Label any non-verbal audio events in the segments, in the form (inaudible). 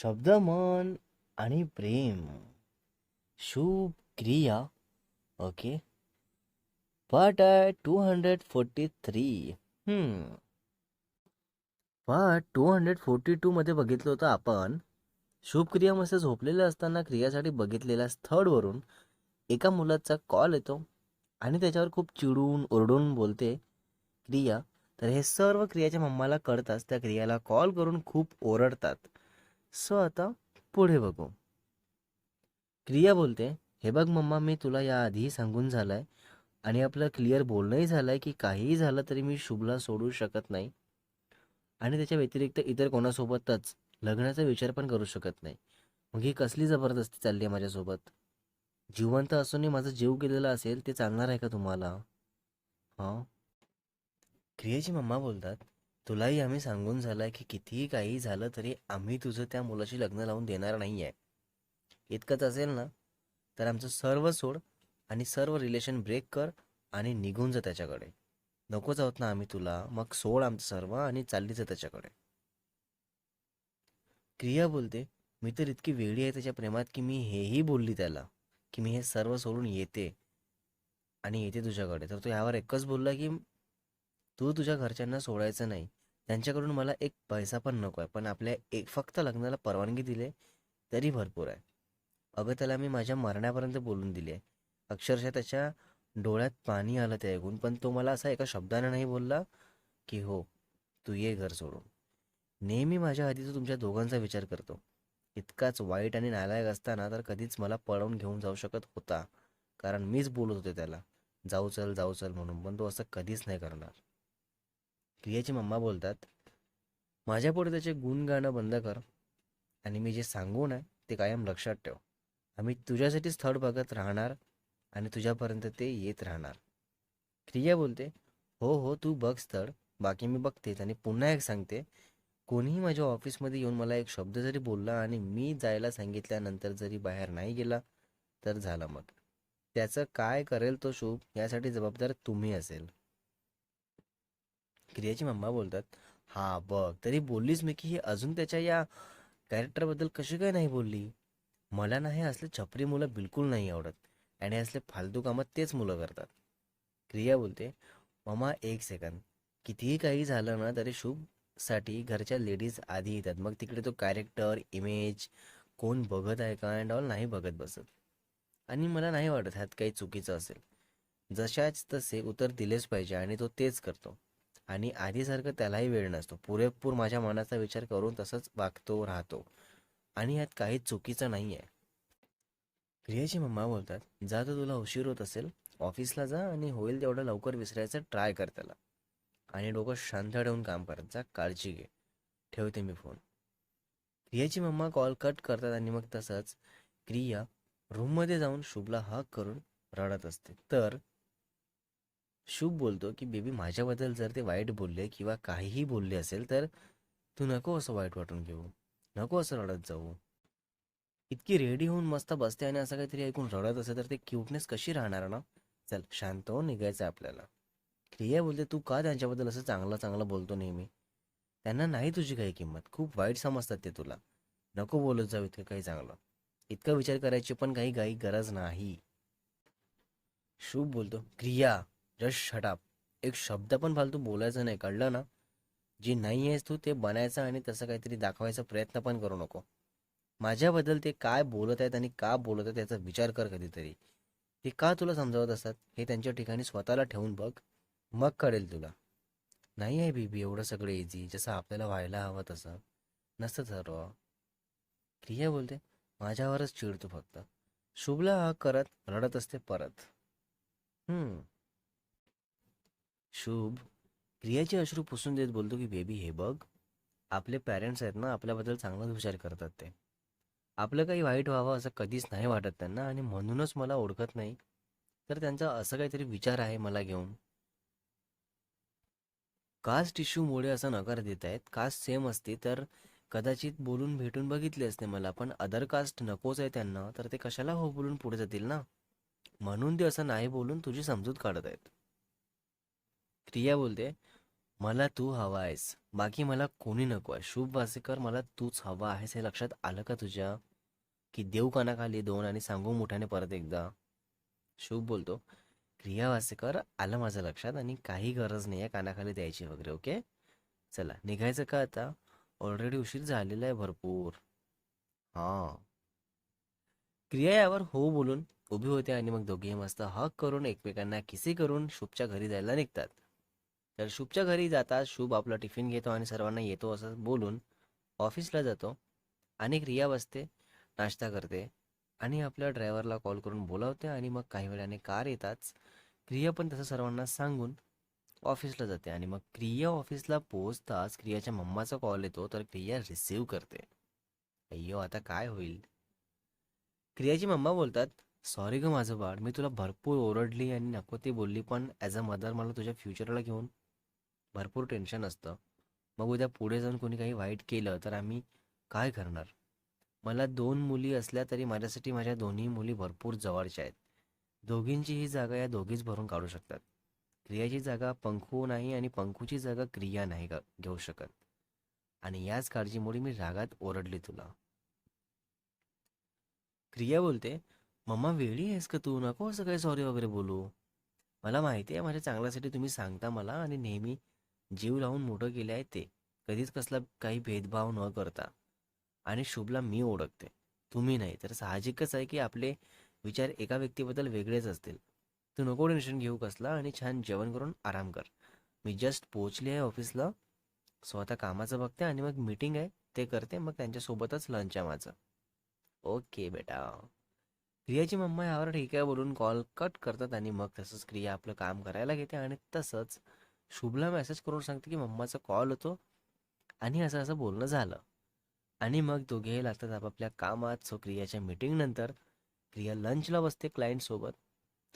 शब्द मन आणि प्रेम. शुभ क्रिया. ओके. पार्ट आहे two hundred forty three part two hundred forty टूमध्ये बघितलं होतं आपण. शुभ क्रिया मस्त झोपलेलं असताना क्रियासाठी बघितलेल्या स्थळवरून एका मुलाचा कॉल येतो आणि त्याच्यावर खूप चिडून ओरडून बोलते क्रिया. तर हे सर्व क्रियाच्या मम्माला कळताच त्या क्रियाला कॉल करून खूप ओरडतात. सो आता पुढे बघू. क्रिया बोलते हे बघ मम्मा मी तुला याआधीही सांगून झालंय आणि आपलं क्लिअर बोलणंही झालंय की काहीही झालं तरी मी शुभला सोडू शकत नाही आणि त्याच्या व्यतिरिक्त इतर कोणासोबतच लग्नाचा विचार पण करू शकत नाही. मग ही कसली जबरदस्ती चालली आहे माझ्यासोबत? जिवंत असूनही माझा जीव गेलेला असेल ते चालणार आहे का तुम्हाला? हां? क्रियाची मम्मा बोलतात तुलाही आम्ही सांगून झालाय की कितीही काही झालं तरी आम्ही तुझं त्या मुलाशी लग्न लावून देणार नाही आहे इतकंच असेल ना? तर आमचं सर्व सोड आणि सर्व रिलेशन ब्रेक कर आणि निघून जा त्याच्याकडे. नकोच आहोत ना आम्ही तुला. मग सोड आमचं सर्व आणि चालली जा त्याच्याकडे. क्रिया बोलते मी तर इतकी वेळी आहे त्याच्या प्रेमात की मी हेही बोलली त्याला की मी हे सर्व सोडून येते आणि येते तुझ्याकडे. तर तो यावर एकच बोलला की तू तुझ्या घरच्यांना सोडायचं नाही. त्यांच्याकडून मला एक पैसा पण नको आहे. पण आपल्या एक फक्त लग्नाला परवानगी दिली तरी भरपूर आहे. अगं त्याला मी माझ्या मरण्यापर्यंत बोलून दिली आहे. अक्षरशः त्याच्या डोळ्यात पाणी आलं ते ऐकून पण तो मला असा एका शब्दाने नाही बोलला की हो तू ये घर सोडून. नेहमी माझ्या आधी तो तुमच्या दोघांचा विचार करतो. इतकाच वाईट आणि नालायक असताना तर कधीच मला पळवून घेऊन जाऊ शकत होता. कारण मीच बोलत होते त्याला जाऊ चल जाऊ चल म्हणून पण तो असं कधीच नाही करणार. प्रियाची मम्मा बोलतात माझ्यापुढे त्याचे गुण गाणं बंद कर आणि मी जे सांगू ना ते कायम लक्षात ठेव. आम्ही तुझ्यासाठी स्थळ बघत राहणार आणि तुझ्यापर्यंत ते येत राहणार. क्रिया बोलते हो हो तू बघ स्थळ बाकी मी बघतेच आणि पुन्हा एक सांगते. कोणीही माझ्या ऑफिसमध्ये येऊन मला एक शब्द जरी बोलला आणि मी जायला सांगितल्यानंतर जरी बाहेर नाही गेला तर झालं मग. त्याचं काय करेल तो शुभ यासाठी जबाबदार तुम्ही असेल. क्रियाची मम्मा बोलतात हा बघ तरी बोललीच मी की ही अजून त्याच्या या कॅरेक्टरबद्दल कशी काय नाही बोलली? मला नाही असले छपरी मुलं बिलकुल नाही आवडत आणि असले फालतू कामं तेच मुलं करतात. क्रिया बोलते मम्मा एक सेकंद कितीही काही झालं ना तरी शुभसाठी घरच्या लेडीज आधी येतात. मग तिकडे तो कॅरेक्टर इमेज कोण बघत आहे का? अँड ऑल नाही बघत बसत. आणि मला नाही वाटत ह्यात काही चुकीचं असेल. जशाच तसे उत्तर दिलेच पाहिजे आणि तो तेच करतो. आणि आधीसारखं त्यालाही वेळ नसतो. पुरेपूर माझ्या मनाचा विचार करून तसंच वागतो राहतो. आणि यात काही चुकीचं नाही आहे प्रियाची मम्मा बोलतात जा तर तुला उशीर होत असेल. ऑफिसला जा आणि होईल तेवढं लवकर विसरायचं ट्राय कर त्याला. आणि डोकं शांत ठेवून काम करत जा. काळजी घे. ठेवते मी फोन. क्रियाची मम्मा कॉल कट करतात आणि मग तसंच क्रिया रूममध्ये जाऊन शुभला हक करून रडत असते. तर शुभ बोलतो की बेबी माझ्याबद्दल जर ते वाईट बोलले किंवा काहीही बोलले असेल तर तू नको असं वाईट वाटून घेऊ. नको असं रडत जाऊ. इतकी रेडी होऊन मस्त बसते आणि असं काहीतरी ऐकून रडत असेल तर ते क्यूटनेस कशी राहणार ना? चल शांत होऊन निघायचं आपल्याला. क्रिया बोलते तू का त्यांच्याबद्दल असं चांगलं चांगलं बोलतो नेहमी? त्यांना नाही तुझी काही किंमत. खूप वाईट समजतात ते तुला. नको बोलत जाऊ इतकं काही चांगलं. इतका विचार करायची पण काही काही गरज नाही. शुभ बोलतो क्रिया जस्ट शटाप एक शब्द पण फालतू बोलायचं नाही कळलं ना? जी नाही आहेस तू ते बनायचं आणि तसं काहीतरी दाखवायचा प्रयत्न पण करू नको. माझ्याबद्दल ते काय बोलत आहेत आणि का बोलत आहेत याचा विचार कर कधीतरी. ते का तुला समजावत असतात? हे त्यांच्या ठिकाणी स्वतःला ठेवून बघ. मग कळेल तुला. नाही आहे बीबी एवढं सगळं इझी जसं आपल्याला व्हायला हवं तसं. नसतं सर्व हो. क्रिया बोलते? माझ्यावरच चिडतो फक्त. शुभला हा करत रडत असते परत. हम्म. शुभ. क्रियाचे अश्रू पुसून देत बोलतो की बेबी हे बघ. आपले पॅरेंट्स आहेत ना आपल्याबद्दल चांगलाच विचार करतात ते. आपलं काही वाईट व्हावं असं कधीच नाही वाटत त्यांना आणि म्हणूनच मला ओळखत नाही. तर त्यांचा असं काहीतरी विचार आहे मला घेऊन. कास्ट इश्यूमुळे असं नकार देत आहेत. कास्ट सेम असते तर कदाचित बोलून भेटून बघितले असते मला पण अदर कास्ट नकोच आहे त्यांना तर ते कशाला हो बोलून पुढे जातील ना? म्हणून ते असं नाही बोलून तुझी समजूत काढत आहेत. क्रिया बोलते मला तू हवा आहेस. बाकी मला कोणी नको आहे. शुभ वासेकर मला तूच हवा आहेस हे लक्षात आलं का तुझ्या? की देऊ कानाखाली दोन आणि सांगू मोठ्याने परत एकदा? शुभ बोलतो क्रिया वासेकर आलं माझं लक्षात आणि काही गरज नाही आहे कानाखाली द्यायची वगैरे ओके? चला निघायचं का आता? ऑलरेडी उशीर झालेला आहे भरपूर. हां. क्रिया यावर हो बोलून उभी होते आणि मग दोघेही मस्त हक करून एकमेकांना किसी करून शुभच्या घरी जायला निघतात. तर शुभच्या घरी जातात शुभ आपला टिफिन घेतो आणि सर्वांना येतो असं बोलून ऑफिसला जातो. आणि क्रिया बसते नाश्ता करते आणि आपल्या ड्रायव्हरला कॉल करून बोलावते आणि मग काही वेळाने कार येताच क्रिया पण तसं सर्वांना सांगून ऑफिसला जाते. आणि मग क्रिया ऑफिसला पोहोचताच क्रियाच्या मम्माचा कॉल येतो तर क्रिया रिसीव करते. अय्यो आता काय होईल? क्रियाची मम्मा बोलतात सॉरी ग माझं बाळ मी तुला भरपूर ओरडली आणि नको ती बोलली पण ॲज अ मदर मला तुझ्या फ्युचरला घेऊन भरपूर टेन्शन असतं. मग उद्या पुढे जाऊन कोणी काही वाईट केलं तर आम्ही काय करणार? मला दोन मुली असल्या तरी माझ्यासाठी माझ्या दोन्ही मुली भरपूर जवळच्या आहेत. दोघींची ही जागा या दोघीच भरून काढू शकतात. क्रियाची जागा पंखू नाही आणि पंखूची जागा क्रिया नाही घेऊ शकत. आणि याच काळजीमुळे मी रागात ओरडली तुला. क्रिया बोलते मम्मा वेळी आहेस का तू? नको असं काही सॉरी वगैरे बोलू. मला माहिती आहे माझ्या चांगल्यासाठी तुम्ही सांगता मला आणि नेहमी जीव लावून मोठं केले आहे ते. कधीच कसला काही भेदभाव न करता. आणि शुभला मी ओळखते. तुम्ही नाही तर साहजिकच आहे की आपले विचार एका व्यक्तीबद्दल वेगळेच असतील. तू नको टेन्शन घेऊ कसला आणि छान जेवण करून आराम कर. मी जस्ट पोचली आहे ऑफिसला. स्वतः कामाचं बघते आणि मग मीटिंग आहे ते करते मग त्यांच्यासोबतच लंच आहे माझं. ओके बेटा. क्रियाची मम्मा यावर ठीक आहे बोलून कॉल कट करतात आणि मग तसंच क्रिया आपलं काम करायला घेते आणि तसंच शुभला मेसेज करून सांगते की मम्माचा कॉल होतो आणि असं असं बोलणं झालं. आणि मग दोघेही लागतात आपापल्या कामात सो क्रियाच्या मीटिंग नंतर क्रिया लंचला बसते क्लायंटसोबत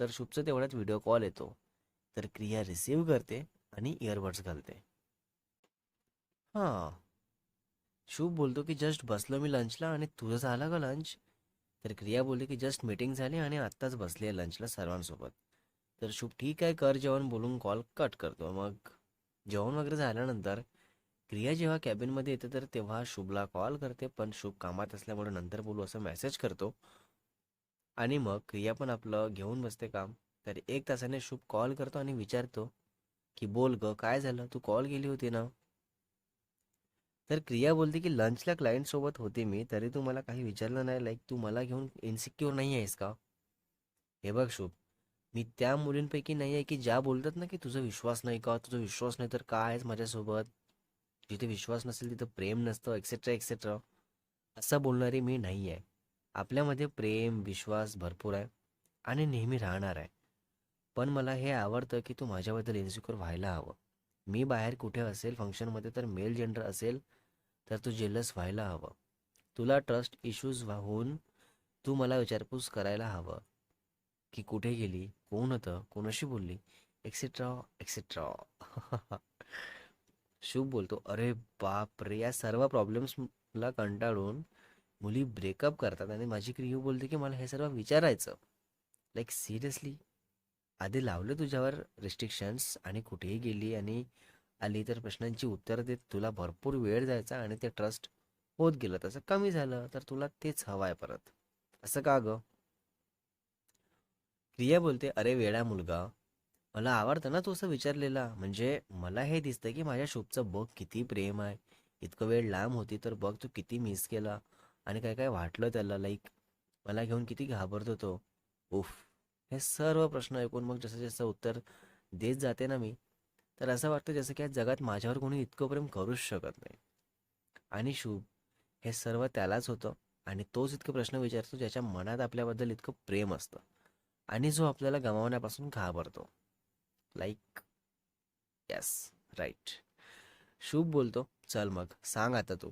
तर शुभचं तेवढ्यात व्हिडिओ कॉल येतो. तर क्रिया रिसीव्ह करते आणि इयरबड्स घालते. हां. शुभ बोलतो की जस्ट बसलो मी लंचला आणि तुझं झालं का लंच तर क्रिया बोलली की जस्ट मीटिंग झाली आणि आत्ताच बसली आहे लंचला सर्वांसोबत. तर शुभ ठीक आहे कर जेवण बोलून कॉल कट करतो. मग जेवण वगैरे झाल्यानंतर क्रिया जेव्हा कॅबिनमध्ये येते तर तेव्हा शुभला कॉल करते. पण शुभ कामात असल्यामुळे नंतर बोलू असं मेसेज करतो. आणि मग क्रिया पण आपलं घेऊन बसते काम. तर एक तासाने शुभ कॉल करतो आणि विचारतो की बोल ग काय झालं? तू कॉल केली होती ना? तर क्रिया बोलते की लंचला क्लायंट सोबत होते मी तरी तू मला काही विचारलं नाही. लाईक तू मला घेऊन इन्सिक्युअर नाही आहेस का? हे बघ शुभ. मी त्या मुलींपैकी नाही आहे की ज्या बोलतात ना की तुझा विश्वास नाही का? तुझा विश्वास नाही तर काय आहेस माझ्यासोबत? जिथे विश्वास नसेल तिथं प्रेम नसतं एक्सेट्रा एक्सेट्रा असं बोलणारी मी नाही आहे. आपल्यामध्ये प्रेम विश्वास भरपूर आहे आणि नेहमी राहणार आहे. पण मला हे आवडतं की तू माझ्याबद्दल इन्सिक्युअर व्हायला हवं. मी बाहेर कुठे असेल फंक्शनमध्ये तर मेल जेंडर असेल तर तू जेलस व्हायला हवं. तुला ट्रस्ट इश्यूज होऊन तू मला विचारपूस करायला हवं. की कुठे गेली कोण होतं कोणाशी बोलली एक्सेट्रा एक्सेट्रा (laughs) शुभ बोलतो. अरे बाप रे या सर्व प्रॉब्लेम्सला कंटाळून मुली ब्रेकअप करतात आणि माझी क्रियू बोलते की मला हे सर्व विचारायचं. लाईक सिरियसली आधी लावलं तुझ्यावर रिस्ट्रिक्शन्स आणि कुठेही गेली आणि आली तर प्रश्नांची उत्तरं देत तुला भरपूर वेळ जायचा आणि ते ट्रस्ट होत गेलं. तसं कमी झालं तर तुला तेच हवं आहे परत. असं का गं? क्रिया बोलते अरे वेडा मुलगा मला आवडतं ना तू असं विचारलेला. म्हणजे मला हे दिसतं की माझ्या शुभचं बघ किती प्रेम आहे. इतकं वेळ लांब होती तर बघ तू किती मिस केला. आणि काय काय वाटलं त्याला लाईक मला घेऊन किती घाबरत होतो उफ हे सर्व प्रश्न ऐकून मग जसं जसं उत्तर देत जाते ना मी तर असं वाटतं जसं की आज जगात माझ्यावर कोणी इतकं प्रेम करूच शकत नाही. आणि शुभ हे सर्व त्यालाच होतं. आणि तोच इतके प्रश्न विचारतो ज्याच्या मनात आपल्याबद्दल इतकं प्रेम असतं. आणि जो आपल्याला गमावण्यापासून घाबरतो. लाईक यस राईट शुभ बोलतो. चल मग सांग आता तू.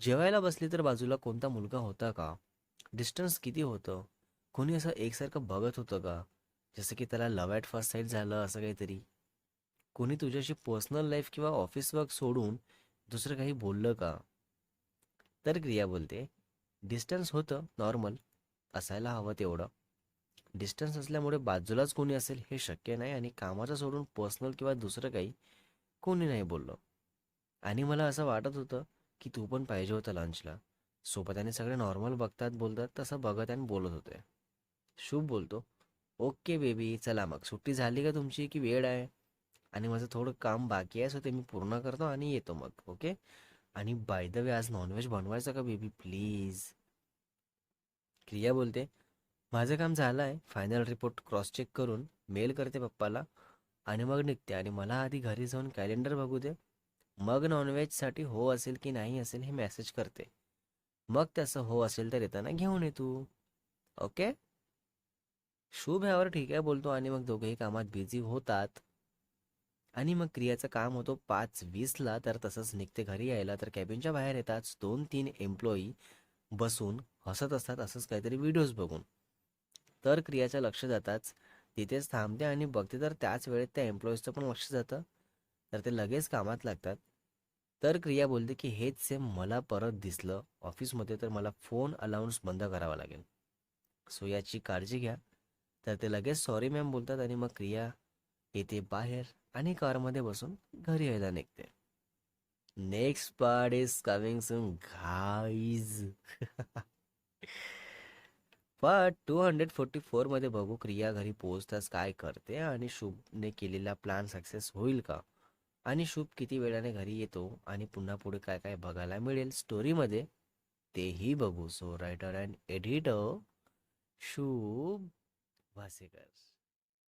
जेवायला बसली तर बाजूला कोणता मुलगा होता का? डिस्टन्स किती होतं? कोणी असं एकसारखं बघत होतं का? जसं की त्याला लव ॲट फर्स्ट साईड झालं असं काहीतरी. कोणी तुझ्याशी पर्सनल लाईफ किंवा ऑफिस वर्क सोडून दुसरं काही बोललं का? तर क्रिया बोलते डिस्टन्स होतं नॉर्मल असायला हवं तेवढं. डिस्टन्स असल्यामुळे बाजूलाच कोणी असेल हे शक्य नाही आणि कामाचं सोडून पर्सनल किंवा दुसरं काही कोणी नाही बोललं. आणि मला असं वाटत होतं की तू पण पाहिजे होतं लंचला. सोबत आणि सगळे नॉर्मल बघतात बोलतात तसं बघत आणि बोलत होते. शुभ बोलतो. ओके बेबी चला मग. सुट्टी झाली का तुमची? की वेळ आहे? आणि माझं थोडं काम बाकी आहे सो ते मी पूर्ण करतो आणि येतो मग ओके? आणि बाय द वे आज नॉनव्हेज बनवायचं का बेबी? प्लीज क्रिया बोलते. माझं काम झालं आहे फायनल रिपोर्ट क्रॉस चेक करून मेल करते पप्पाला आणि मग निघते. आणि मला आधी घरी जाऊन कॅलेंडर बघू दे. मग नॉनव्हेजसाठी हो असेल की नाही असेल हे मेसेज करते. मग तसं हो असेल तर येताना घेऊन ये तू. ओके शुभ ह्यावर ठीक आहे बोलतो. आणि मग दोघेही कामात बिझी होतात. आणि मग क्रियाचं काम होतो पाच वीसला. तर तसंच निघते घरी यायला. तर कॅबिनच्या बाहेर येताच दोन तीन एम्प्लॉई बसून हसत असतात. असंच काहीतरी व्हिडिओज बघून. तर क्रियाचं लक्ष जाताच तिथेच थांबते आणि बघते तर त्याच वेळेत त्या एम्प्लॉईजचं पण लक्ष जातं. तर ते लगेच कामात लागतात. तर क्रिया बोलते की हेच सेम मला परत दिसलं. ऑफिसमध्ये तर मला फोन अलाउन्स बंद करावा लागेल. सो याची काळजी घ्या. तर ते लगेच सॉरी मॅम बोलतात आणि मग क्रिया येते बाहेर आणि कारमध्ये बसून घरी यायला निघते. Next part is coming soon guys पण टू हंड्रेड फोर्टी फोरमध्ये बघू क्रिया घरी पोहोचताच काय करते आणि शुभने केलेला प्लॅन सक्सेस होईल का? आणि शुभ किती वेळाने घरी येतो आणि पुन्हा पुढे काय काय बघायला मिळेल? स्टोरीमध्ये तेही बघू. सो रायटर अँड एडिटर शुभ भासेकर